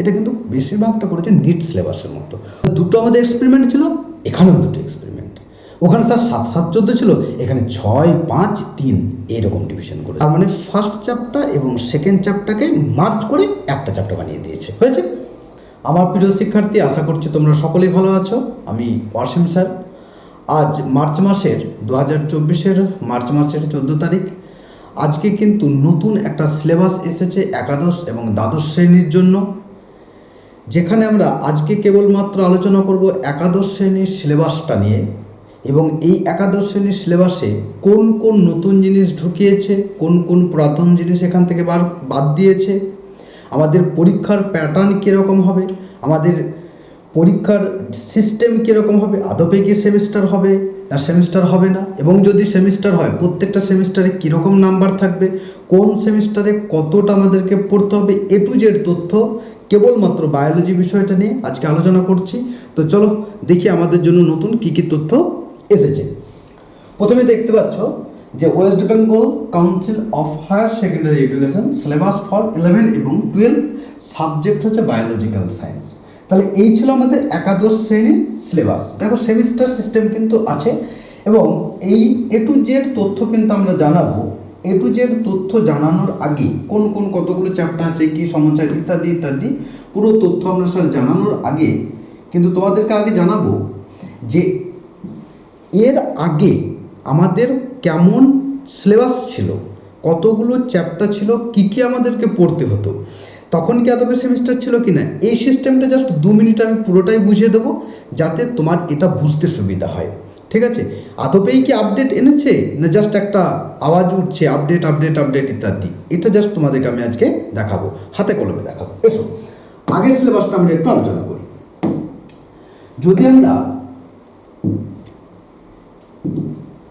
এটা কিন্তু বেশিরভাগটা করেছে নিট সিলেবাসের মতো। দুটো আমাদের এক্সপেরিমেন্ট ছিল, এখানেও দুটো এক্সপেরিমেন্ট ওখানে স্যার সাত সাত চোদ্দ ছিল, এখানে ছয়, পাঁচ, তিন এইরকম ডিভিশন করে তার মানে ফার্স্ট চ্যাপ্টার এবং সেকেন্ড চ্যাপ্টারকে মার্চ করে একটা চ্যাপ্টার বানিয়ে দিয়েছে। হয়েছে? আমার প্রিয় শিক্ষার্থী, আশা করছি তোমরা সকলেই ভালো আছো। আমি ওয়াসিম স্যার। আজ মার্চ মাসের দু হাজার চব্বিশের মার্চ মাসের চোদ্দ তারিখ। আজকে কিন্তু নতুন একটা সিলেবাস এসেছে একাদশ এবং দ্বাদশ শ্রেণির জন্য। যেখানে আমরা আজকে কেবলমাত্র আলোচনা করব একাদশ শ্রেণির সিলেবাসটা নিয়ে এবং এই একাদশ শ্রেণির সিলেবাসে কোন কোন নতুন জিনিস ঢুকিয়েছে, কোন কোন পুরাতন জিনিস এখান থেকে বার, বাদ দিয়েছে, আমাদের পরীক্ষার প্যাটার্ন কীরকম হবে, আমাদের পরীক্ষার সিস্টেম কীরকম হবে, আদপে কি সেমিস্টার হবে না সেমিস্টার হবে না এবং যদি সেমিস্টার হয়, প্রত্যেকটা সেমিস্টারে কীরকম নাম্বার থাকবে, কোন সেমিস্টারে কতটা আমাদেরকে পড়তে হবে, এ টু জেড তথ্য কেবলমাত্র বায়োলজি বিষয়টা নিয়ে আজকে আলোচনা করছি। তো চলো দেখি আমাদের জন্য নতুন কী কী তথ্য এসেছে। প্রথমে দেখতে পাচ্ছ যে West Bengal council of higher secondary education syllabus for eleven এবং টুয়েলভ সাবজেক্ট হচ্ছে বায়োলজিক্যাল সায়েন্স তাহলে এই ছিল আমাদের একাদশ শ্রেণির সিলেবাস দেখো সেমিস্টার সিস্টেম কিন্তু আছে এবং এই এ টু জেড তথ্য কিন্তু আমরা জানাব এ টু জেড তথ্য জানানোর আগে কোন কোন কতগুলো চ্যাপ্টার আছে, কী সমস্যা ইত্যাদি ইত্যাদি, পুরো তথ্য আমরা স্যার জানানোর আগে, কিন্তু তোমাদেরকে আগে জানাব যে এর আগে আমাদের কেমন সিলেবাস ছিল, কতগুলো চ্যাপ্টার ছিল, কী কী আমাদেরকে পড়তে হতো, তখন কি আদবে সেমিস্টার ছিল কি না এই সিস্টেমটা জাস্ট দু মিনিট আমি পুরোটাই বুঝিয়ে দেবো, যাতে তোমার এটা বুঝতে সুবিধা হয়। ঠিক আছে? আদপেই কি আপডেট এনেছে? না জাস্ট একটা আওয়াজ উঠছে আপডেট আপডেট আপডেট ইত্যাদি? এটা জাস্ট তোমাদেরকে আমি আজকে দেখাবো, হাতে কলমে দেখাবো। এসো, আগের সিলেবাসটা আমরা একটু আলোচনা করি। যদি আমরা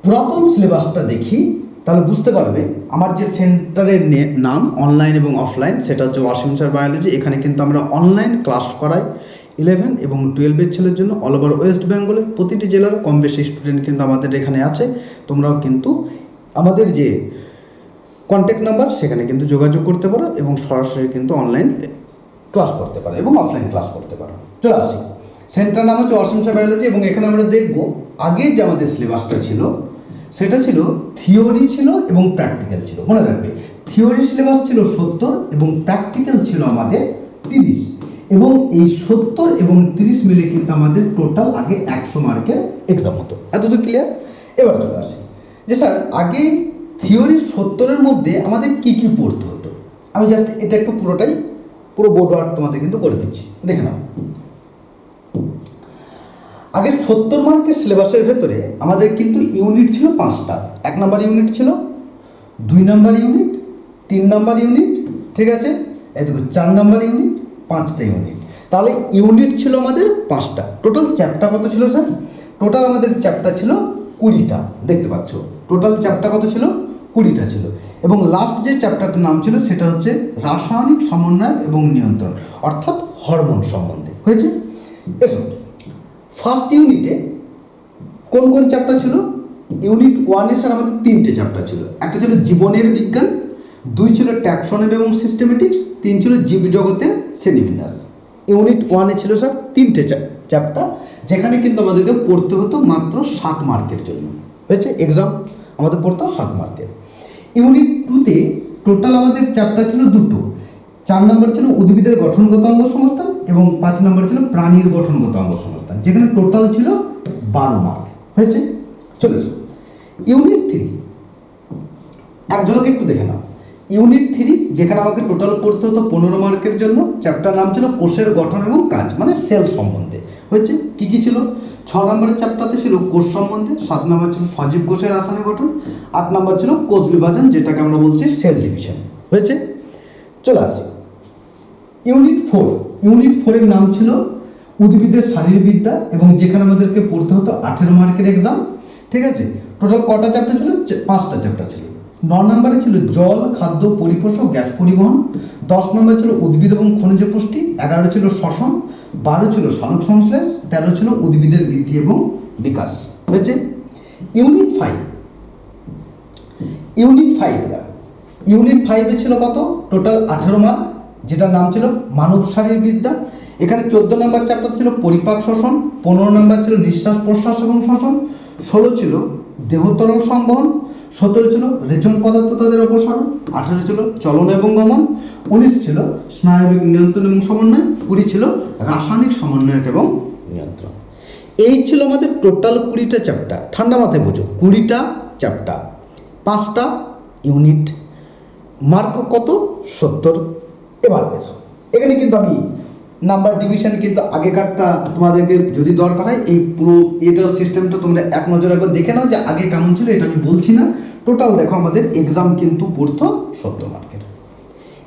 পুরাতন সিলেবাসটা দেখি, তাহলে বুঝতে পারবে আমার যে সেন্টারের নাম অনলাইন এবং অফলাইন সেটা হচ্ছে স্যার বায়োলজি এখানে কিন্তু আমরা অনলাইন ক্লাস করাই। ইলেভেন এবং টুয়েলভের ছেলের জন্য অল ওভার ওয়েস্ট বেঙ্গলের প্রতিটি জেলার কম বেশি স্টুডেন্ট কিন্তু আমাদের এখানে আছে। তোমরাও কিন্তু আমাদের যে কন্ট্যাক্ট নাম্বার সেখানে কিন্তু যোগাযোগ করতে পারো এবং সরাসরি কিন্তু অনলাইন ক্লাস করতে পারো এবং অফলাইন ক্লাস করতে পারো। চলে আসি। সেন্টার নাম হচ্ছে অসীম স্যার বায়োলজি এবং এখানে আমরা দেখব আগে যে আমাদের সিলেবাসটা ছিল, সেটা ছিল থিওরি ছিল এবং প্র্যাকটিক্যাল ছিল। মনে রাখবে থিওরি সিলেবাস ছিল সত্তর এবং প্র্যাকটিক্যাল ছিল আমাদের তিরিশ। এবং এই সত্তর এবং তিরিশ মিলে কিন্তু আমাদের টোটাল আগে একশো মার্কের এক্সাম হতো। এত তো ক্লিয়ার এবার চলে আসি। যে স্যার আগে থিওরি সত্তরের মধ্যে আমাদের কি কি পড়তে হতো? আমি জাস্ট এটা একটু পুরোটাই, পুরো বোর্ড ওয়ার্ক তোমাদের কিন্তু করে দিচ্ছি। দেখে নাও। আগে সত্তর মার্কের সিলেবাসের ভেতরে আমাদের কিন্তু ইউনিট ছিল পাঁচটা। এক নাম্বার ইউনিট ছিল, দুই নাম্বার ইউনিট তিন নাম্বার ইউনিট ঠিক আছে? এই দেখো চার নাম্বার ইউনিট পাঁচটা ইউনিট তাহলে ইউনিট ছিল আমাদের পাঁচটা। টোটাল চ্যাপ্টার কত ছিল স্যার টোটাল আমাদের চ্যাপ্টার ছিল কুড়িটা। দেখতে পাচ্ছ? টোটাল চ্যাপ্টার কত ছিল? কুড়িটা ছিল। এবং লাস্ট যে চ্যাপ্টারটার নাম ছিল সেটা হচ্ছে রাসায়নিক সমন্বয় এবং নিয়ন্ত্রণ, অর্থাৎ হরমোন সম্বন্ধে। হয়েছে? এসো। ফার্স্ট ইউনিটে কোন কোন চ্যাপ্টার ছিল? ইউনিট ওয়ানে স্যার আমাদের তিনটে চ্যাপ্টার ছিল। একটা ছিল জীবনের বিজ্ঞান দুই ছিল ট্যাক্সনমি এবং সিস্টেমেটিক্স তিন ছিল জীবজগতের শ্রেণীবিন্যাস। ইউনিট ওয়ানে ছিল স্যার তিনটে চ্যাপ্টার যেখানে কিন্তু আমাদেরকে পড়তে হতো মাত্র সাত মার্কের জন্য। হয়েছে? এক্সাম আমাদের পড়তো সাত মার্কের। ইউনিট টুতে টোটাল আমাদের চ্যাপ্টার ছিল দুটো। চার নম্বর ছিল উদ্ভিদের গঠনগত অঙ্গ সংস্থান এবং পাঁচ নম্বর ছিল প্রাণীর গঠনগত অঙ্গ সংস্থান, যেখানে টোটাল ছিল বারো মার্ক হয়েছে? চলে ইউনিট থ্রি একজনকে একটু দেখে নাও। ইউনিট থ্রি যেখানে আমাকে টোটাল পড়তে হতো পনেরো মার্কের জন্য চ্যাপ্টার নাম ছিল কোষের গঠন এবং কাজ মানে সেল সম্বন্ধে। হয়েছে? কি কি ছিল? ছ নম্বরের চ্যাপ্টারতে ছিল কোষ সম্বন্ধে, সাত নম্বর ছিল সজীব কোষের রাসায়নিক গঠন, আট নম্বর ছিল কোষ বিভাজন, যেটাকে আমরা বলছি সেল ডিভিশন হয়েছে? চলে আসি। ইউনিট ফোর ইউনিট ফোরের নাম ছিল উদ্ভিদের শারীরবিদ্যা, এবং যেখানে আমাদেরকে পড়তে হতো আঠেরো মার্কের এক্সাম ঠিক আছে? টোটাল কটা চ্যাপ্টার ছিল? পাঁচটা চ্যাপ্টার ছিল। ন নম্বরে ছিল জল, খাদ্য, পরিপোষক, গ্যাস পরিবহন। দশ নম্বরে ছিল উদ্ভিদ এবং খনিজ পুষ্টি। এগারো ছিল শ্বসন। বারো ছিল সালোক সংশ্লেষ। তেরো ছিল উদ্ভিদের বৃদ্ধি এবং বিকাশ। হয়েছে? Unit five. Unit five unit ফাইভে ছিল কত? টোটাল আঠেরো মার্ক, যেটার নাম ছিল মানব শারীরবিদ্যা। এখানে চোদ্দ নম্বর চ্যাপ্টার ছিল পরিপাক শোষণ পনেরো নম্বর ছিল নিঃশ্বাস প্রশ্বাস এবং শ্বসন। ষোলো ছিল দেহতরল সংবহন। সতেরো ছিল রেচন পদার্থ তাদের অপসারণ, আঠারো ছিল চলন এবং গমন, উনিশ ছিল স্নায়বিক নিয়ন্ত্রণ এবং সমন্বয়, কুড়ি ছিল রাসায়নিক সমন্বয়ক এবং নিয়ন্ত্রণ। এই ছিল আমাদের টোটাল কুড়িটা চ্যাপ্টার ঠান্ডা মাথায় বোঝো, কুড়িটা চ্যাপ্টার পাঁচটা ইউনিট মার্ক কত? সত্তর। এবার এসো। এখানে কিন্তু আমি নাম্বার ডিভিশন কিন্তু আগেকারটা তোমাদেরকে যদি দরকার হয়, এই পুরো এটার সিস্টেমটা তোমরা এক নজর একবার দেখে নাও যে আগে কেমন ছিল, এটা আমি বলছি না। টোটাল দেখো আমাদের এক্সাম কিন্তু পড়তো সত্তর মার্কের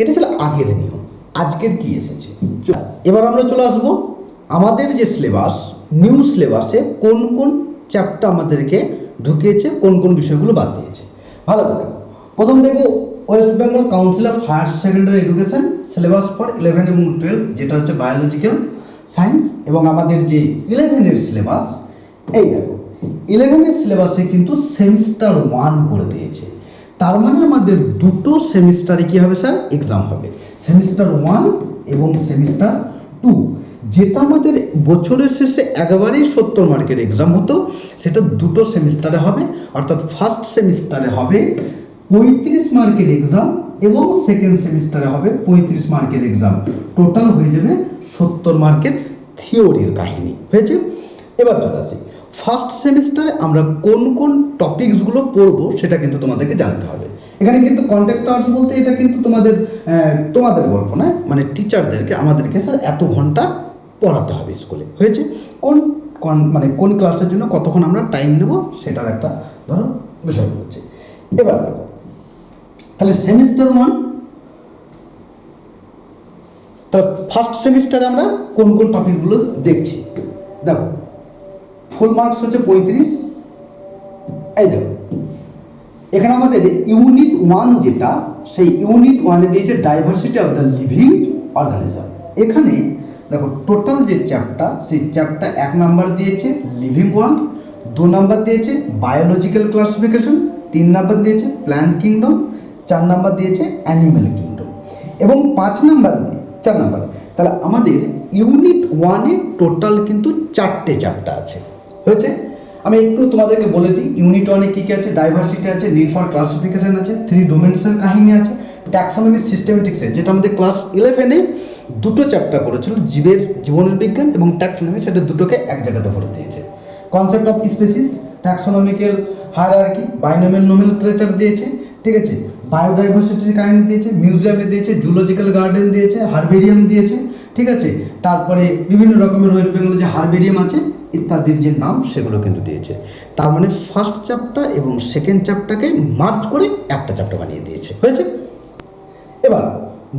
এটা ছিল আগের নিয়ম, আজকের কি এসেছে? এবার আমরা চলে আসব আমাদের যে সিলেবাস নিউ সিলেবাসে কোন কোন চ্যাপ্টার আমাদেরকে ঢুকিয়েছে, কোন কোন বিষয়গুলো বাদ দিয়েছে। ভালো করে দেখো। প্রথম দেখব West Bengal council of higher secondary education syllabus for eleven এবং টুয়েলভ যেটা হচ্ছে বায়োলজিক্যাল সায়েন্স এবং আমাদের যে ইলেভেনের সিলেবাস এই দেখো ইলেভেনের সিলেবাসে কিন্তু সেমিস্টার ওয়ান করে দিয়েছে। তার মানে আমাদের দুটো সেমিস্টারে কী হবে স্যার এক্সাম হবে। সেমিস্টার ওয়ান এবং সেমিস্টার টু যেটা আমাদের বছরের শেষে একেবারেই সত্তর মার্কের এক্সাম হতো, সেটা দুটো সেমিস্টারে হবে, অর্থাৎ ফার্স্ট সেমিস্টারে হবে পঁয়ত্রিশ মার্কের এক্সাম এবং সেকেন্ড সেমিস্টারে হবে পঁয়ত্রিশ মার্কের এক্সাম টোটাল হয়ে যাবে সত্তর মার্কের থিওরির কাহিনী। হয়েছে? এবার চলে আসি। ফার্স্ট সেমিস্টারে আমরা কোন কোন টপিকসগুলো পড়ব সেটা কিন্তু তোমাদেরকে জানতে হবে। এখানে কিন্তু কন্ট্যাক্ট আর্টস বলতে এটা কিন্তু তোমাদের তোমাদের গল্প নয় মানে টিচারদেরকে আমাদেরকে স্যার এত ঘণ্টা পড়াতে হবে স্কুলে হয়েছে? কোন কোন মানে কোন ক্লাসের জন্য কতক্ষণ আমরা টাইম নেব সেটার একটা ধরো বিষয় হচ্ছে। এবার দেখো তাহলে সেমিস্টার ওয়ান তা ফার্স্ট সেমিস্টারে আমরা কোন কোন টপিকগুলো দেখছি? দেখো ফুল মার্কস হচ্ছে পঁয়ত্রিশ। এই দেখো, এখানে আমাদের ইউনিট ওয়ান যেটা, সেই ইউনিট ওয়ানে দিয়েছে diversity of the living organism এখানে দেখো টোটাল যে চ্যাপ্টার সেই চ্যাপ্টার এক নাম্বার দিয়েছে লিভিং ওয়ার্ল্ড দু নাম্বার দিয়েছে বায়োলজিক্যাল ক্লাসিফিকেশন তিন নাম্বার দিয়েছে প্ল্যান্ট কিংডম চার নাম্বার দিয়েছে অ্যানিম্যাল কিংডম এবং পাঁচ নাম্বার চার নাম্বার। তাহলে আমাদের ইউনিট ওয়ানে টোটাল কিন্তু চারটে চ্যাপ্টার আছে। হয়েছে? আমি একটু তোমাদেরকে বলে দিই ইউনিট ওয়ানে কী কী আছে? ডাইভার্সিটি আছে নিড ফর ক্লাসিফিকেশন আছে থ্রি ডোমেন্সের কাহিনী আছে ট্যাক্সোনমি সিস্টেমেটিক্সের যেটা আমাদের ক্লাস ইলেভেনে দুটো চ্যাপ্টার করেছিল, জীবের জীবনের বিজ্ঞান এবং ট্যাক্সোনমি সেটা দুটোকে এক জায়গাতে ভরে দিয়েছে। Concept of species taxonomical hierarchy binomial nomenclature দিয়েছে, ঠিক আছে? বায়োডাইভার্সিটির কাহিনী দিয়েছে, মিউজিয়ামে দিয়েছে, জুলজিক্যাল গার্ডেন দিয়েছে, হারবেরিয়াম দিয়েছে, ঠিক আছে? তারপরে বিভিন্ন রকমের ওয়েস্ট বেঙ্গলে যে হারবেরিয়াম আছে, ইত্যাদির যে নাম, সেগুলো কিন্তু দিয়েছে। তার মানে ফার্স্ট চ্যাপ্টার এবং সেকেন্ড চ্যাপ্টারকে মার্চ করে একটা চ্যাপ্টার বানিয়ে দিয়েছে। হয়েছে? এবার,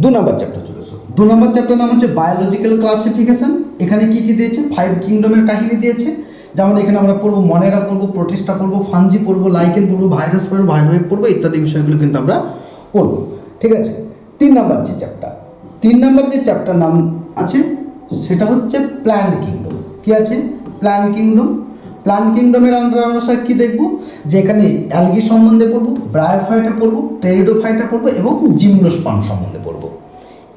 দু নম্বর চ্যাপ্টার চলে এসো। দু নম্বর চ্যাপ্টার নাম হচ্ছে বায়োলজিক্যাল ক্লাসিফিকেশন এখানে কি কি দিয়েছে? ফাইভ কিংডমের কাহিনী দিয়েছে। যেমন এখানে আমরা পড়ব, মনেরা পড়ব প্রোটিস্টা পড়ব, ফানজি পড়ব, লাইকেন পড়ব, ভাইরাস পড়ব ভাইরোয়েভ পড়ব, ইত্যাদি বিষয়গুলো কিন্তু আমরা পড়ব। ঠিক আছে? তিন নম্বর যে চ্যাপ্টার তিন নম্বর যে চ্যাপ্টার নাম আছে, সেটা হচ্ছে প্ল্যান্ট কিংডম কি আছে? প্ল্যান কিংডম প্ল্যান্ট কিংডমের আন্ডার আমরা স্যার কী দেখব? যে এখানে অ্যালগি সম্বন্ধে পড়ব ব্রায়োফাইটা পড়ব টেরিডোফাইটা পড়ব এবং জিমনোস্পান সম্বন্ধে পড়ব।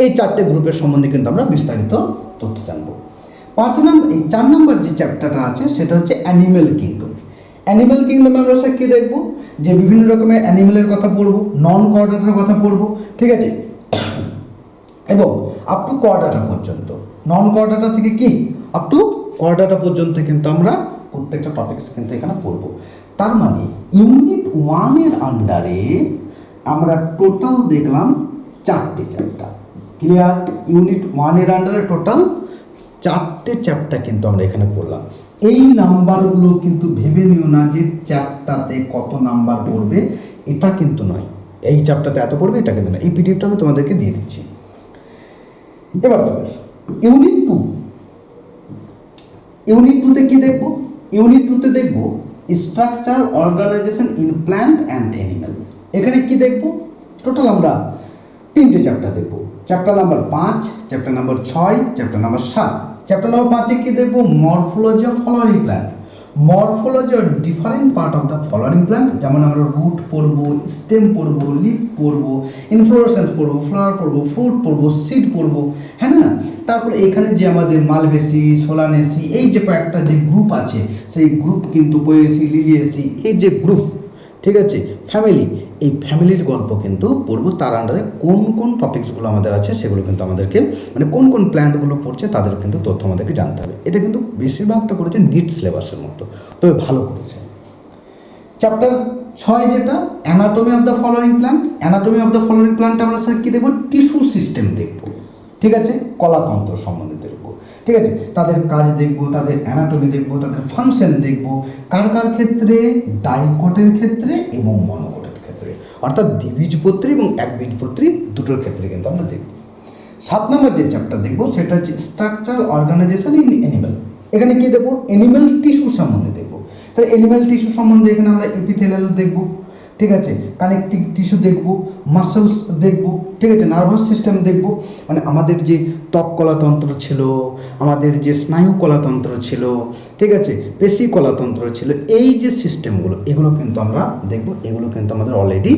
এই চারটে গ্রুপের সম্বন্ধে কিন্তু আমরা বিস্তারিত তথ্য জানব। পাঁচ নম্বর এই চার নম্বর যে চ্যাপ্টারটা আছে, সেটা হচ্ছে অ্যানিম্যাল কিংডম অ্যানিম্যাল কিংডমে আমরা স্যার কী দেখব? যে বিভিন্ন রকমের অ্যানিমেলের কথা পড়ব নন কোয়ার্ডারের কথা পড়ব, ঠিক আছে? এবং আপ টু কোয়ার্ডাটা পর্যন্ত। নন কোয়ার্ডাটা থেকে কি? আপ টু কোয়ার্ডাটা পর্যন্ত কিন্তু আমরা প্রত্যেকটা টপিকস কিন্তু এখানে পড়ব। তার মানে ইউনিট ওয়ানের আন্ডারে আমরা টোটাল দেখলাম চারটে চ্যাপ্টার ক্লিয়ার ইউনিট ওয়ানের আন্ডারে টোটাল চারটে চ্যাপ্টার কিন্তু আমরা এখানে পড়লাম। এই নাম্বারগুলো কিন্তু ভেবে নিও না যে চ্যাপ্টারতে কত নাম্বার পড়বে, এটা কিন্তু নয়। এই চ্যাপ্টারতে এত পড়বে, এটা কিন্তু নয়। এই পিডিএফটা আমি তোমাদেরকে দিয়ে দিচ্ছি। এবার এসো ইউনিট টু ইউনিট টুতে কি দেখব? ইউনিট টুতে দেখব structure organisation in plant and animal এখানে কি দেখব? টোটাল আমরা তিনটে চ্যাপ্টার দেখব। চ্যাপ্টার নাম্বার পাঁচ চ্যাপ্টার নাম্বার ছয় চ্যাপ্টার নাম্বার সাত। চ্যাপ্টার নাম্বার পাঁচে কি দেখব? Morphology of flowering plant morphology R different part of the flowering plant যেমন আমরা রুট পড়ব স্টেম পড়ব লিফ পড়ব ইনফ্লোরেসেন্স পড়ব ফ্লাওয়ার পড়ব ফ্রুট পড়ব সিড পড়ব হ্যাঁ না? তারপরে এখানে যে আমাদের মালবেসি সোলানেসি এই যে কয়েকটা যে গ্রুপ আছে, সেই গ্রুপ কিন্তু পোয়েসি লিলিয়েসি এই যে গ্রুপ ঠিক আছে? ফ্যামিলি এই ফ্যামিলির গল্প কিন্তু পড়ব। তার আন্ডারে কোন কোন টপিকসগুলো আমাদের আছে সেগুলো কিন্তু আমাদেরকে মানে কোন কোন প্ল্যান্টগুলো পড়ছে তাদের কিন্তু তথ্য আমাদেরকে জানতে হবে। এটা কিন্তু বেশিরভাগটা করেছে নিট সিলেবাসের মতো। তবে ভালো করেছে। চ্যাপ্টার ছয় যেটা anatomy of the flowering plant anatomy of the flowering plant আমরা স্যার কী দেখব? টিস্যু সিস্টেম দেখব। ঠিক আছে? কলাতন্ত্র সম্বন্ধে দেখব। ঠিক আছে? তাদের কাজ দেখব, তাদের অ্যানাটমি দেখব, তাদের ফাংশন দেখব। কার কার ক্ষেত্রে? ডাইকটের ক্ষেত্রে এবং ক্ষেত্রে অর্থাৎ দ্বিবীজপত্রী এবং একবীজপত্রী দুটোর ক্ষেত্রে কিন্তু আমরা দেখব। সাত নম্বর যে চ্যাপ্টার দেখব, সেটা হচ্ছে স্ট্রাকচার অর্গানাইজেশন ইন অ্যানিমেল এখানে কি দেখব? অ্যানিমেল টিস্যু সম্বন্ধে দেখব। তাহলে অ্যানিমেল টিস্যু সম্বন্ধে এখানে আমরা এপিথেলিয়াল দেখব। ঠিক আছে? কানেকটিভ টিস্যু দেখব মাসেলস দেখব, ঠিক আছে? নার্ভাস সিস্টেম দেখব। মানে আমাদের যে ত্বক কলাতন্ত্র ছিল, আমাদের যে স্নায়ু কলাতন্ত্র ছিল, ঠিক আছে? পেশি কলাতন্ত্র ছিল, এই যে সিস্টেমগুলো এগুলো কিন্তু আমরা দেখব, এগুলো কিন্তু আমাদের অলরেডি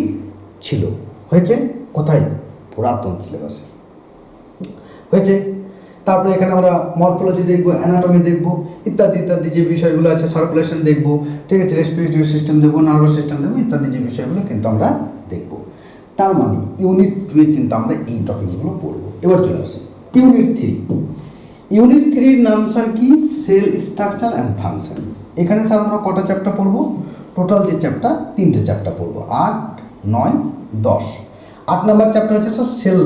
ছিল। হয়েছে? কোথায়? পুরাতন সিলেবাসে হয়েছে? তারপরে এখানে আমরা মরফোলজি দেখব অ্যানাটমি দেখব, ইত্যাদি ইত্যাদি যে বিষয়গুলো আছে সার্কুলেশন দেখব, ঠিক আছে রেসপিরেটরি সিস্টেম দেখব নার্ভাস সিস্টেম দেখব, ইত্যাদি যে বিষয়গুলো কিন্তু আমরা দেখব। তার মানে ইউনিট টুয়ে কিন্তু আমরা এই টপিকগুলো পড়ব। এবার চলে আসি। ইউনিট থ্রি ইউনিট থ্রির নাম স্যার কি? সেল স্ট্রাকচার অ্যান্ড ফাংশন এখানে স্যার আমরা কটা চ্যাপ্টার পড়ব? টোটাল যে চ্যাপ্টার তিনটে চ্যাপ্টার পড়ব। আট, নয়, দশ। আট নম্বর চ্যাপ্টার হচ্ছে sir cell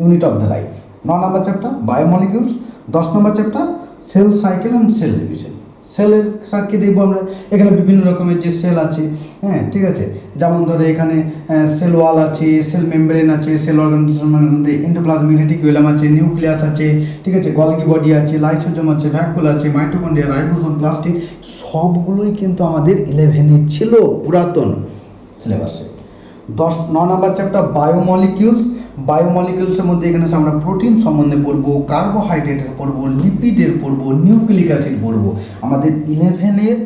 unit of the life ন নম্বর চ্যাপ্টার বায়োমলিকিউলস দশ নম্বর chapter cell cycle and cell division সেলের স্যার কি দেখব আমরা? এখানে বিভিন্ন রকমের যে সেল আছে হ্যাঁ ঠিক আছে? যেমন ধরো এখানে সেল ওয়াল আছে সেল মেমব্রেন আছে সেল অর্গানাইজেশন মধ্যে এন্ডোপ্লাজমিক আছে নিউক্লিয়াস আছে, ঠিক আছে? গলগি বডি আছে লাইসোজোম আছে ভ্যাকুল আছে মাইটোকন্ড্রিয়া রাইবোসোম প্লাস্টিক সবগুলোই কিন্তু আমাদের ইলেভেনে ছিল পুরাতন সিলেবাসে দশ, ন নম্বর চ্যাপ্টার বায়োমলিকিউলস বায়োমলিকিউলসের মধ্যে এখানে আমরা প্রোটিন সম্বন্ধে পড়ব কার্বোহাইড্রেটের পড়ব লিপিডের পড়ব নিউক্লিক অ্যাসিড পড়ব। আমাদের ইলেভেনের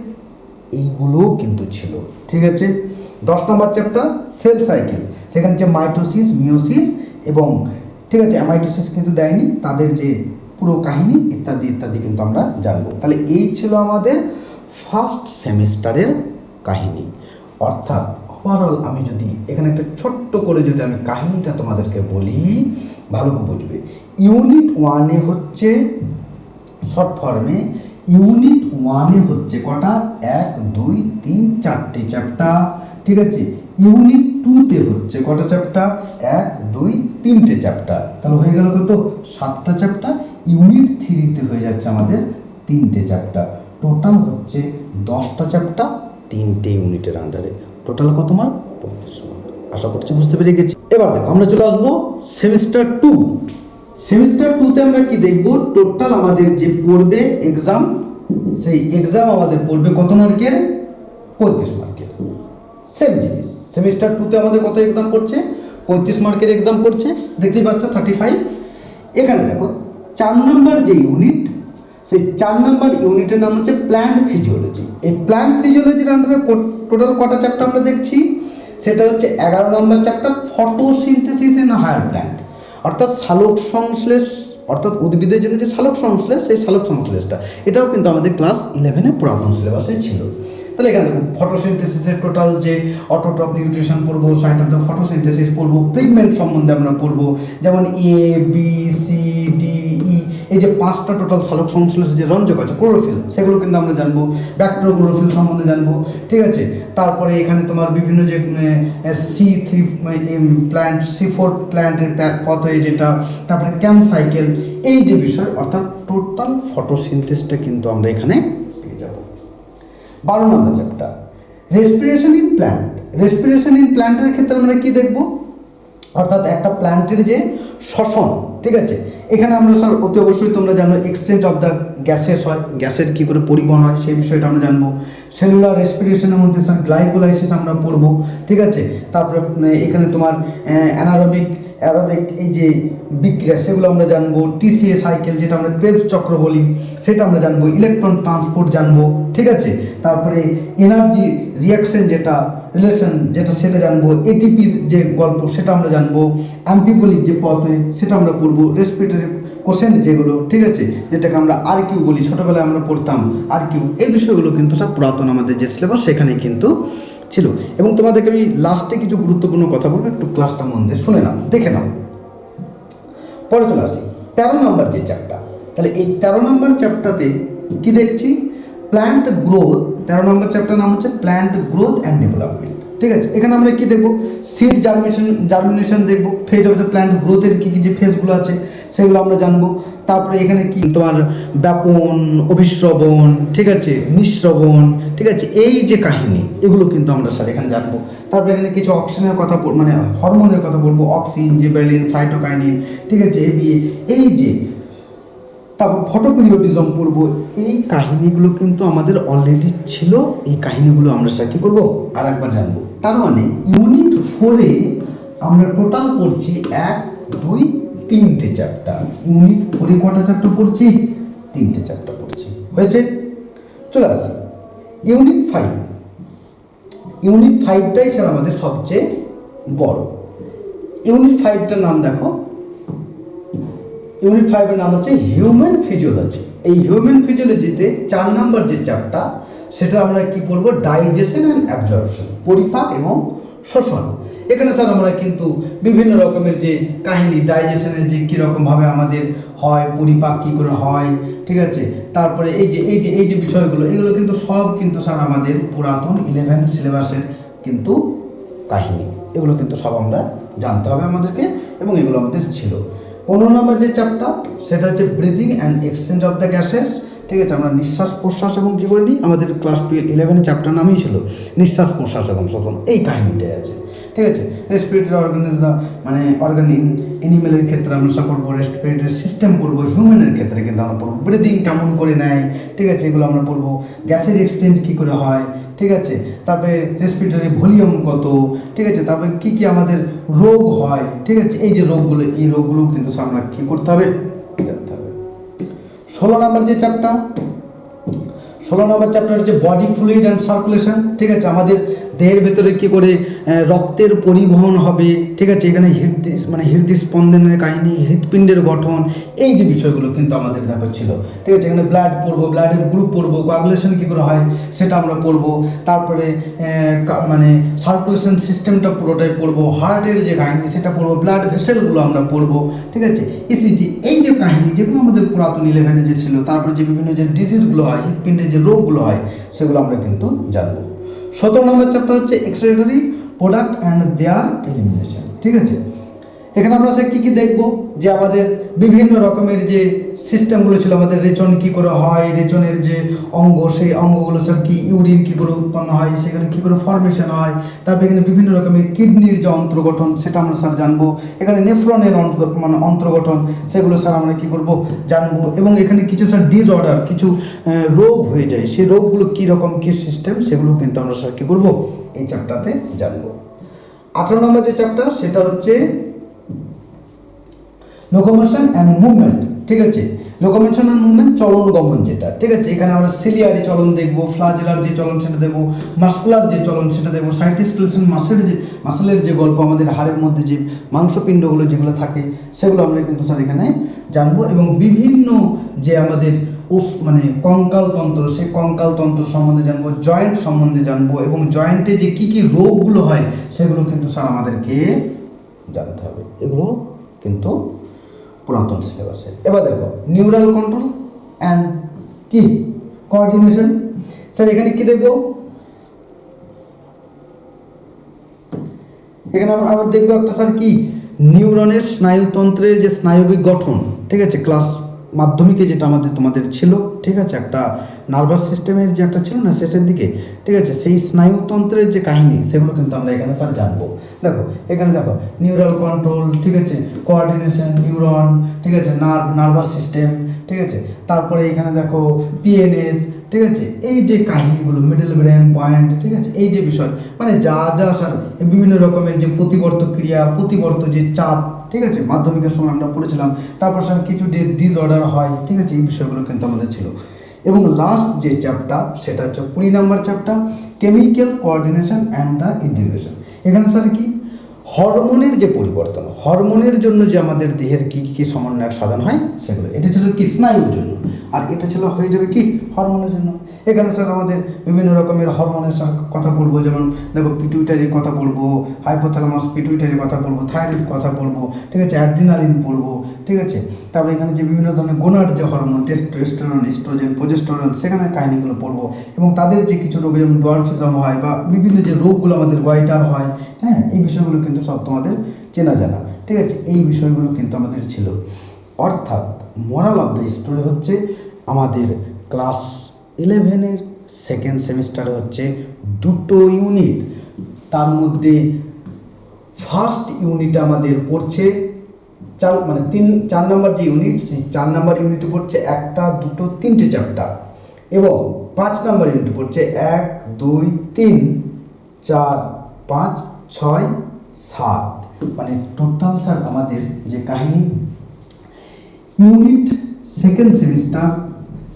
এইগুলোও কিন্তু ছিল, ঠিক আছে? দশ নম্বর চ্যাপ্টার সেল সাইকেল সেখানে যে মাইটোসিস মিওসিস এবং, ঠিক আছে অ্যামাইটোসিস কিন্তু দেয়নি, তাদের যে পুরো কাহিনী ইত্যাদি ইত্যাদি কিন্তু আমরা জানব। তাহলে এই ছিল আমাদের ফার্স্ট সেমিস্টারের কাহিনী। অর্থাৎ ওভারঅল আমি যদি এখানে একটা ছোট্ট করে যদি আমি কাহিনীটা তোমাদেরকে বলি, ভালো বুঝবে। ইউনিট ওয়ানে হচ্ছে শর্ট ফর্মে ইউনিট ওয়ানে হচ্ছে কটা? এক, দুই, তিন, চারটে চ্যাপ্টার ঠিক আছে? ইউনিট টুতে হচ্ছে কটা চ্যাপ্টার এক, দুই, তিনটে চ্যাপ্টার তাহলে হয়ে গেল কত? সাতটা চ্যাপ্টার ইউনিট থ্রিতে হয়ে যাচ্ছে আমাদের তিনটে চ্যাপ্টার টোটাল হচ্ছে দশটা চ্যাপ্টার তিনটে ইউনিটের আন্ডারে টোটাল কত মার্ক পঁয়ত্রিশ মার্ক আশা করছি বুঝতে পেরে গেছি। এবার দেখো, আমরা চলে আসব সেমিস্টার টু সেমিস্টার টুতে আমরা কি দেখব? টোটাল আমাদের যে পড়বে এক্সাম সেই এক্সাম আমাদের পড়বে কত মার্কের? পঁয়ত্রিশ মার্কের। সেম জিনিস। সেমিস্টার টুতে আমাদের কত এক্সাম পড়ছে? পঁয়ত্রিশ মার্কের এক্সাম পড়ছে। দেখতেই পাচ্ছ থার্টি ফাইভ এখানে দেখো, চার নম্বর যে ইউনিট সেই চার নম্বর ইউনিটের নাম হচ্ছে প্ল্যান্ট ফিজিওলজি এই প্ল্যান্ট ফিজিওলজির আন্ডারে টোটাল কটা চ্যাপ্টার আমরা দেখছি? সেটা হচ্ছে এগারো নম্বর chapter photosynthesis in higher plant অর্থাৎ সালোক সংশ্লেষ, অর্থাৎ উদ্ভিদের জন্য যে সালোক সংশ্লেষ, সেই সালোক সংশ্লেষটা। এটাও কিন্তু আমাদের ক্লাস ইলেভেনে পুরাতন সিলেবাসে ছিল। তাহলে এখানে দেখো ফটোসিনথেসিসের টোটাল যে অটোটপ নিউট্রিশন পড়ব সাইট অফ দ্য ফটোসিনথেসিস পড়ব পিগমেন্ট সম্বন্ধে আমরা পড়ব, যেমন এ বি সি ডি এই যে পাঁচটা টোটাল সালোক সংশ্লেষ যে রঞ্জক আছে ক্লোরোফিল সেগুলো কিন্তু আমরা জানব ব্যাকটেরিয়া ক্লোরোফিল সম্বন্ধে জানব, ঠিক আছে? তারপরে এখানে তোমার বিভিন্ন যে C three plant C four প্ল্যান্টের পথে যেটা, তারপরে ক্যাম সাইকেল এই যে বিষয়, অর্থাৎ টোটাল ফটোসিনথেসটা কিন্তু আমরা এখানে পেয়ে যাব। বারো নম্বর chapter respiration in plant respiration in প্ল্যান্টের ক্ষেত্রে আমরা কি দেখব? অর্থাৎ একটা প্ল্যান্টের যে শ্বসন, ঠিক আছে? এখানে আমরা স্যার অতি অবশ্যই তোমরা জানো এক্সচেঞ্জ অফ দ্য গ্যাসেস হয় গ্যাসের কী করে পরিবহন হয়, সেই বিষয়টা আমরা জানব। সেলুলার রেসপিরেশনের মধ্যে স্যার গ্লাইকোলাইসিস আমরা পড়ব, ঠিক আছে? তারপরে এখানে তোমার অ্যানারোবিক অ্যারোবিক এই যে বিক্রিয়া, সেগুলো আমরা জানব। টিসিএ সাইকেল যেটা আমরা ক্রেবস চক্র বলি, সেটা আমরা জানব। ইলেকট্রন ট্রান্সপোর্ট জানব, ঠিক আছে? তারপরে এনার্জি রিয়াকশন যেটা রিলেশন যেটা সেটা জানব এটিপির যে গল্প সেটা আমরা জানব অ্যাম্পিবলিক যে পথে সেটা আমরা পড়ব রেসপিরেটরি কোশ্চেন যেগুলো, ঠিক আছে? যেটাকে আমরা আর কিউ বলি, ছোটোবেলায় আমরা পড়তাম আর কিউ এই বিষয়গুলো কিন্তু সব পুরাতন আমাদের যে সিলেবাস সেখানে কিন্তু ছিল। এবং তোমাদেরকে আমি লাস্টে কিছু গুরুত্বপূর্ণ কথা বলব, একটু ক্লাসটা মন দিয়ে শুনে নাও, দেখে নাও। পরে চলে আসি তেরো নম্বর যে চ্যাপ্টার তাহলে এই তেরো নম্বর চ্যাপ্টারতে কি দেখছি? প্ল্যান্ট গ্রোথ তেরো নম্বর চ্যাপ্টার নাম হচ্ছে প্ল্যান্ট গ্রোথ অ্যান্ড ডেভেলপমেন্ট ঠিক আছে? এখানে আমরা কি দেখব? সিড জার্মিনেশন জার্মিনেশন দেখব। ফেজ অফ দ্য প্ল্যান্ট গ্রোথের কী কী যে ফেজগুলো আছে, সেগুলো আমরা জানব। তারপরে এখানে কি? তোমার ব্যাপন অভিশ্রবণ ঠিক আছে? নিঃশ্রবণ ঠিক আছে? এই যে কাহিনী, এগুলো কিন্তু আমরা স্যার এখানে জানব। তারপরে এখানে কিছু অক্সিজেনের কথা মানে হরমোনের কথা বলব। অক্সিন জিবেলিন সাইটোকাইনিন ঠিক আছে? এবিএ এই যে তারপর ফটোপিরিয়ডিজম পড়ব এই কাহিনীগুলো কিন্তু আমাদের অলরেডি ছিল, এই কাহিনীগুলো আমরা স্যার কী করব? আর একবার জানব। তার মানে ইউনিট ফোরে আমরা টোটাল পড়ছি এক, দুই, তিনটে চ্যাপ্টার ইউনিট ফোরে কটা চ্যাপ্টার পড়ছি? তিনটে চ্যাপ্টার পড়ছি। হয়েছে? চলে আসি। ইউনিট ফাইভ ইউনিট ফাইভটাই স্যার আমাদের সবচেয়ে বড়। ইউনিট ফাইভটার নাম দেখো। ইউনিট ফাইভের নাম হচ্ছে হিউম্যান ফিজিওলজি। এই হিউম্যান ফিজিওলজিতে চার নাম্বার যে চ্যাপ্টার, সেটা আমরা কি পড়ব ডাইজেশন অ্যান্ড অ্যাবজর্পশন, পরিপাক এবং শোষণ। এখানে স্যার আমরা কিন্তু বিভিন্ন রকমের যে কাহিনী, ডাইজেশনের যে কীরকমভাবে আমাদের হয়, পরিপাক কী করে হয়, ঠিক আছে? তারপরে এই যে এই যে এই যে বিষয়গুলো, এগুলো কিন্তু সব কিন্তু স্যার আমাদের পুরাতন ইলেভেন সিলেবাসের কিন্তু কাহিনী। এগুলো কিন্তু সব আমরা জানতে হবে আমাদেরকে, এবং এগুলো আমাদের ছিল। পনেরো নম্বর যে চ্যাপ্টার সেটা হচ্ছে breathing and exchange of the gases ঠিক আছে, আমরা নিঃশ্বাস, প্রশ্বাস এবং কী করে নিই আমাদের ক্লাস টুয়েলভ ইলেভেনের চ্যাপ্টার নামই ছিল নিঃশ্বাস, প্রশ্বাস এবং শোষণ। এই কাহিনীটাই আছে। ঠিক আছে রেসপিরেটরি অর্গানিজম মানে অর্গান এনিমেলের ক্ষেত্রে আমরা সব পড়ব রেসপিরেটরি সিস্টেম পড়ব হিউম্যানের ক্ষেত্রে কিন্তু আমরা পড়ব ব্রিদিং কেমন করে নেয়? ঠিক আছে, এগুলো আমরা পড়ব গ্যাসের এক্সচেঞ্জ কী করে হয়? ঠিক আছে? তারপরে রেসপিরেটরি ভলিউম কত? ঠিক আছে? তারপরে কী কী আমাদের রোগ হয়? ঠিক আছে? এই যে রোগগুলো, এই রোগগুলো কিন্তু আমরা কী করতে হবে? জানতে হবে। ষোলো নম্বর যে চ্যাপ্টার ষোলো নম্বর চ্যাপ্টার হচ্ছে বডি ফ্লুইড অ্যান্ড সার্কুলেশন ঠিক আছে? আমাদের দেহের ভেতরে কী করে রক্তের পরিবহন হবে, ঠিক আছে? এখানে হৃদয় মানে হৃদয় স্পন্দনের কাহিনী, হৃৎপিণ্ডের গঠন, এই যে বিষয়গুলো কিন্তু আমাদের দেখো ছিল। ঠিক আছে? এখানে ব্লাড পড়ব ব্লাডের গ্রুপ পড়ব কোয়াগুলেশন কী করে হয় সেটা আমরা পড়ব। তারপরে মানে সার্কুলেশন সিস্টেমটা পুরোটাই পড়ব। হার্টের যে কাহিনী সেটা পড়ব ব্লাড ভেসেলগুলো আমরা পড়ব, ঠিক আছে? ইসিজি এই যে কাহিনী যেগুলো আমাদের পুরাতন ইলেভেনে যে ছিল, তারপরে যে বিভিন্ন যে ডিজিজগুলো হয়, হৃৎপিণ্ডের যে রোগগুলো হয়, সেগুলো আমরা কিন্তু জানব। সতেরো নম্বর চ্যাপ্টার হচ্ছে excretory product and their elimination ঠিক আছে? এখানে আমরা সে কী কী দেখব? যে আমাদের বিভিন্ন রকমের যে সিস্টেমগুলো ছিল, আমাদের রেচন কী করে হয়, রেচনের যে অঙ্গ, সেই অঙ্গগুলো স্যার কি ইউরিন কী করে উৎপন্ন হয়, সেখানে কী করে ফর্মেশন হয়, তারপরে এখানে বিভিন্ন রকমের কিডনির যে অন্তর্গঠন, সেটা আমরা স্যার জানব। এখানে নেফ্রনের মানে অন্তর্গঠন, সেগুলো স্যার আমরা কী করব জানব। এবং এখানে কিছু স্যার ডিসঅর্ডার কিছু রোগ হয়ে যায়। সেই রোগগুলো কী রকম, কী সিস্টেম সেগুলো কিন্তু আমরা স্যার কী করব এই চ্যাপ্টারতে জানব। আঠারো নম্বর যে চ্যাপ্টার সেটা হচ্ছে লোকোমোশন অ্যান্ড মুভমেন্ট ঠিক আছে? লোকোমোশন অ্যান্ড মুভমেন্ট চলন গমন যেটা, ঠিক আছে? এখানে আমরা সিলিয়ারি চলন দেখব ফ্লাজেলার যে চলন সেটা দেখব মাস্কুলার যে চলন সেটা দেখব সাইটিস্কুলেশন মাসেলের যে মাসেলের যে গল্প, আমাদের হাড়ের মধ্যে যে মাংসপিণ্ডগুলো যেগুলো থাকে, সেগুলো আমরা কিন্তু স্যার এখানে জানব এবং বিভিন্ন যে আমাদের উস মানে কঙ্কাল তন্ত্র, সেই কঙ্কাল তন্ত্র সম্বন্ধে জানব জয়েন্ট সম্বন্ধে জানব এবং জয়েন্টে যে কী কী রোগগুলো হয়, সেগুলো কিন্তু স্যার আমাদেরকে জানতে হবে। এগুলো কিন্তু পুরাতন সিলেবাসে এবার দেখো নিউরাল কন্ট্রোল অ্যান্ড কি? কোঅর্ডিনেশন স্যার, এখানে কি দেখব? এখানে আমরা আবার দেখব একটা, স্যার, কি? নিউরনের স্নায়ুতন্ত্রের যে স্নায়বিক গঠন, ঠিক আছে? ক্লাস মাধ্যমিকে যেটা আমাদের, তোমাদের ছিল, ঠিক আছে? একটা নার্ভাস সিস্টেমের যে একটা ছিল না, শেষের দিকে, ঠিক আছে? সেই স্নায়ুতন্ত্রের যে কাহিনী, সেগুলো কিন্তু আমরা এখানে স্যার জানব। দেখো, এখানে দেখো নিউরাল কন্ট্রোল ঠিক আছে? কোঅর্ডিনেশন নিউরন ঠিক আছে? নার্ভ নার্ভাস সিস্টেম ঠিক আছে? তারপরে এখানে দেখো পিএনএস ঠিক আছে? এই যে কাহিনীগুলো মিডল ব্রেন পয়েন্ট ঠিক আছে? এই যে বিষয় মানে যা যা স্যার বিভিন্ন রকমের যে প্রতিবর্ত ক্রিয়া, প্রতিবর্ত যে চাপ ঠিক আছে? মাধ্যমিকের সময় আমরা পড়েছিলাম, তারপর স্যার কিছু ডিসঅর্ডার হয়, ঠিক আছে? এই বিষয়গুলো কিন্তু আমাদের ছিল। এবং লাস্ট যে চ্যাপ্টার সেটা হচ্ছে কুড়ি number chapter chemical coordination and the integration এখানে স্যার কি? হরমোনের যে পরিবর্তন, হরমোনের জন্য যে আমাদের দেহের কী কী সমন্বয় সাধন হয়, সেগুলো। এটা ছিল কি, স্নায়ুর জন্য। আর এটা ছিল, হয়ে যাবে কি, হরমোনের জন্য। এখানে স্যার আমাদের বিভিন্ন রকমের হরমোনের কথা বলব, যেমন দেখো পিটুইটারির কথা বলব হাইপোথ্যালামাস পিটুইটারির কথা বলব থাইরয়েড কথা বলব, ঠিক আছে অ্যাড্রিনালিন পড়ব ঠিক আছে। তারপরে এখানে যে বিভিন্ন ধরনের গোনার যে হরমোন টেস্টোস্টেরন ইস্ট্রোজেন প্রোজেস্টেরন সেখানে কাহিনিগুলো পড়ব। এবং তাদের যে কিছু রোগ, যেমন ডোয়ার্ফিজম হয় বা বিভিন্ন যে রোগগুলো আমাদের গোয়াইটার হয় হ্যাঁ এই বিষয়গুলো কিন্তু সব তোমাদের চেনা জানা। ঠিক আছে? এই বিষয়গুলো কিন্তু আমাদের ছিল। অর্থাৎ মোরাল অফ দ্য স্টোরি হচ্ছে আমাদের ক্লাস ইলেভেনের সেকেন্ড সেমিস্টারে হচ্ছে দুটো ইউনিট তার মধ্যে ফার্স্ট ইউনিট আমাদের পড়ছে চার মানে তিন, চার নাম্বার যে ইউনিট সেই চার নাম্বার ইউনিট পড়ছে একটা, দুটো, তিনটে চ্যাপ্টার এবং পাঁচ নাম্বার ইউনিট পড়ছে এক, দুই, তিন, চার পাঁচ, ছয়, সাত। মানে টোটাল স্যার আমাদের যে কাহিনী ইউনিট সেকেন্ড সেমিস্টার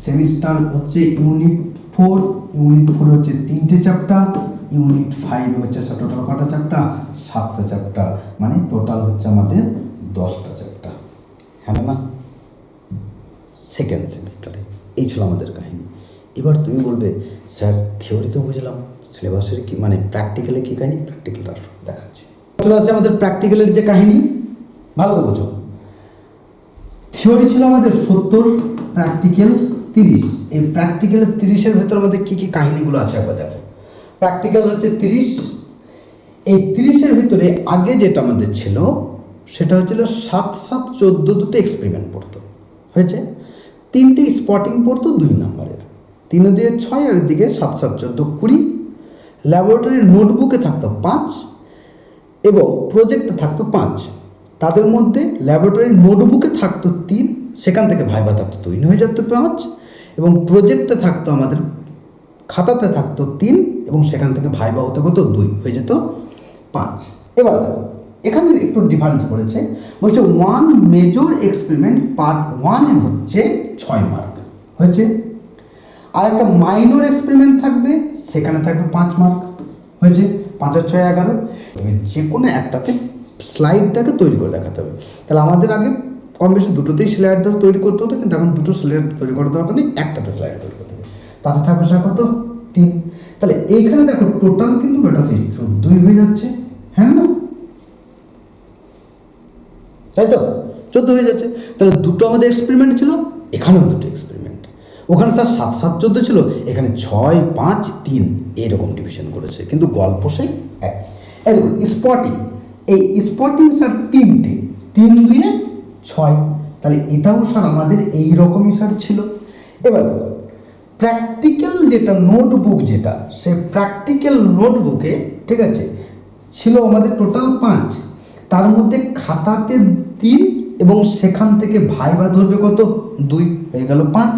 সেমিস্টার হচ্ছে ইউনিট ফোর ইউনিট ফোর হচ্ছে তিনটে চ্যাপ্টার ইউনিট ফাইভ হচ্ছে টোটাল কটা চ্যাপ্টার সাতটা চ্যাপ্টার মানে টোটাল হচ্ছে আমাদের দশটা চ্যাপ্টার হ্যাঁ না? সেকেন্ড সেমিস্টারে এই ছিল আমাদের কাহিনী। এবার তুমি বলবে, স্যার থিওরিতে বুঝলাম। সিলেবাসের কি মানে প্র্যাকটিক্যালে কী কাহিনী? প্র্যাকটিক্যালটা দেখাচ্ছি। চলে আসছে আমাদের প্র্যাকটিক্যালের যে কাহিনী। ভালো বোঝো। থিওরি ছিল আমাদের সত্তর প্র্যাকটিক্যাল তিরিশ। এই প্র্যাকটিক্যালের তিরিশের ভেতর আমাদের কী কী কাহিনীগুলো আছে একবার দেখো। প্র্যাকটিক্যাল হচ্ছে তিরিশ। এই তিরিশের ভিতরে আগে যেটা আমাদের ছিল, সেটা হচ্ছিল সাত সাত চোদ্দ দুটো এক্সপেরিমেন্ট পড়তো। হয়েছে? তিনটে স্পটিং পড়তো দুই নম্বরের তিন দিয়ে ছয়, আর দিকে সাত সাত চোদ্দ কুড়ি। ল্যাবরেটরির নোটবুকে থাকতো পাঁচ এবং প্রজেক্টে থাকতো পাঁচ। তাদের মধ্যে ল্যাবরেটরির নোটবুকে থাকতো তিন, সেখান থেকে ভাইবা থাকতো দুই হয়ে যেত পাঁচ এবং প্রজেক্টে থাকতো আমাদের, খাতাতে থাকতো তিন এবং সেখান থেকে ভাইবা হতে হতো দুই, হয়ে যেত পাঁচ। এবার দেখো, এখানে একটু ডিফারেন্স করেছে, বলছে ওয়ান মেজর এক্সপেরিমেন্ট পার্ট ওয়ানে হচ্ছে ছয় মার্ক হয়েছে? আর একটা মাইনর এক্সপেরিমেন্ট থাকবে, সেখানে থাকবে পাঁচ মার্ক হয়েছে পাঁচের ছয় এগারো। যে কোনো একটাতে স্লাইডটাকে তৈরি করে দেখাতে হবে। তাহলে আমাদের আগে কম বেশি দুটোতেই স্লাইড তৈরি করতে হতো, কিন্তু এখন দুটো স্লাইড তৈরি করার দরকার নেই, একটাতে স্লাইড তৈরি করতে হবে। তাতে থাকবে স্যার কত? তিন। তাহলে এইখানে দেখো টোটাল কিন্তু এটা সেই চোদ্দোই হয়ে যাচ্ছে হ্যাঁ না? তাই তো? চোদ্দ হয়ে যাচ্ছে। তাহলে দুটো আমাদের এক্সপেরিমেন্ট ছিল, এখানেও দুটো এক্সপেরিমেন্ট ওখানে স্যার সাত সাত চোদ্দ ছিল, এখানে ছয়, পাঁচ, তিন এরকম ডিভিশন করেছে। কিন্তু গল্প সেই এক। দেখুন স্পটিং এই স্পটিং স্যার তিনটে। তিন দুয়ে ছয়। তাহলে এটাও স্যার আমাদের এই রকমই স্যার ছিল। এবার দেখো প্র্যাকটিক্যাল যেটা নোটবুক যেটা সে প্র্যাকটিক্যাল নোটবুকে ঠিক আছে, ছিল আমাদের টোটাল পাঁচ। তার মধ্যে খাতাতে তিন এবং সেখান থেকে ভাইবা ধরবে কত? দুই, হয়ে গেল পাঁচ।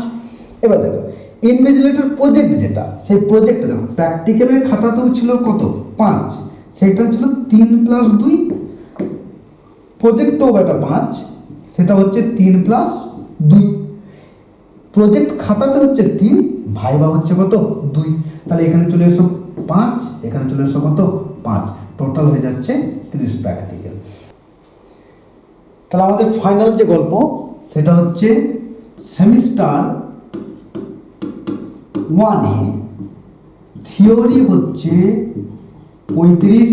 এবার দেখো ইনভেজিলেটর প্রজেক্ট যেটা, সেই প্রজেক্টটা দেখো প্র্যাকটিক্যালের খাতাতেও ছিল কত? পাঁচ। সেটা ছিল তিন প্লাস দুই। প্রজেক্টও একটা পাঁচ। সেটা হচ্ছে তিন প্লাস দুই। প্রজেক্ট খাতাতে হচ্ছে তিন ভাইবা হচ্ছে কত? দুই। তাহলে এখানে চলে এসো পাঁচ, এখানে চলে এসো কত? পাঁচ। টোটাল হয়ে যাচ্ছে তিরিশ প্র্যাকটিক্যাল তাহলে আমাদের ফাইনাল যে গল্প, সেটা হচ্ছে সেমিস্টার ওয়ানে থিওরি হচ্ছে পঁয়ত্রিশ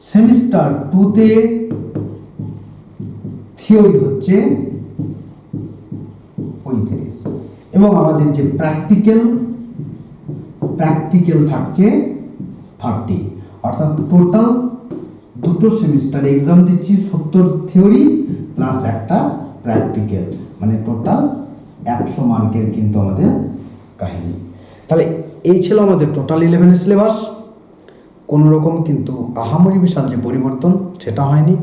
সেমিস্টার টুতে থিওরি হচ্ছে পঁয়ত্রিশ। এবং আমাদের যে প্র্যাকটিক্যাল প্র্যাকটিক্যাল থাকছে থার্টি অর্থাৎ টোটাল দুটো সেমিস্টার এক্সাম দিচ্ছি, সত্তর থিওরি প্লাস একটা প্র্যাকটিক্যাল মানে টোটাল একশো মার্কের কিন্তু আমাদের কাহিনী। তাহলে এই ছিল আমাদের টোটাল ইলেভেনের সিলেবাস কোনো রকম কিন্তু আহামরি বিশাল যে পরিবর্তন, সেটা হয়নি।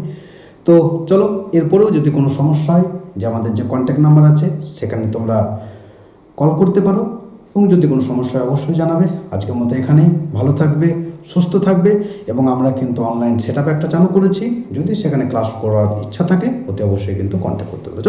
তো চলো, এরপরেও যদি কোনো সমস্যা হয়, যে আমাদের যে কন্ট্যাক্ট নাম্বার আছে, সেখানে তোমরা কল করতে পারো। এবং যদি কোনো সমস্যা হয়, অবশ্যই জানাবে। আজকের মতো এখানেই। ভালো থাকবে, সুস্থ থাকবে, এবং আমরা কিন্তু অনলাইন সেট একটা চালু করেছি। যদি সেখানে ক্লাস করার ইচ্ছা থাকে ওতে অবশ্যই কিন্তু কন্ট্যাক্ট করতে পারো।